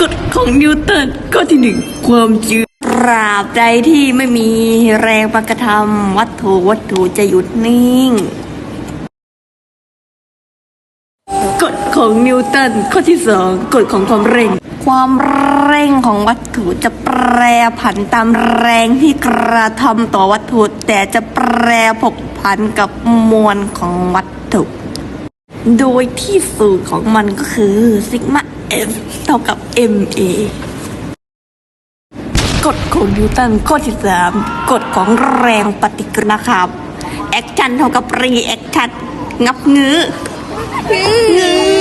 กฎของนิวตันข้อที่หนึ่งความจืดตราบใดที่ไม่มีแรงประกระทำวัตถุวัตถุจะหยุดนิ่งกฎของนิวตันข้อที่สองกฎของความเร่ง ความเร่งของวัตถุจะแปรผันตามแรงที่กระทำต่อวัตถุ แต่จะแปรผกผันกับมวลของวัตถุ โดยที่สูตรของมันก็คือซิกมา เอฟเท่ากับ ma กฎของนิวตันข้อที่สามกฎของแรงปฏิกิริยานครับแอคชั่นเท่ากับรีแอคชั่นงับงื้องื้อ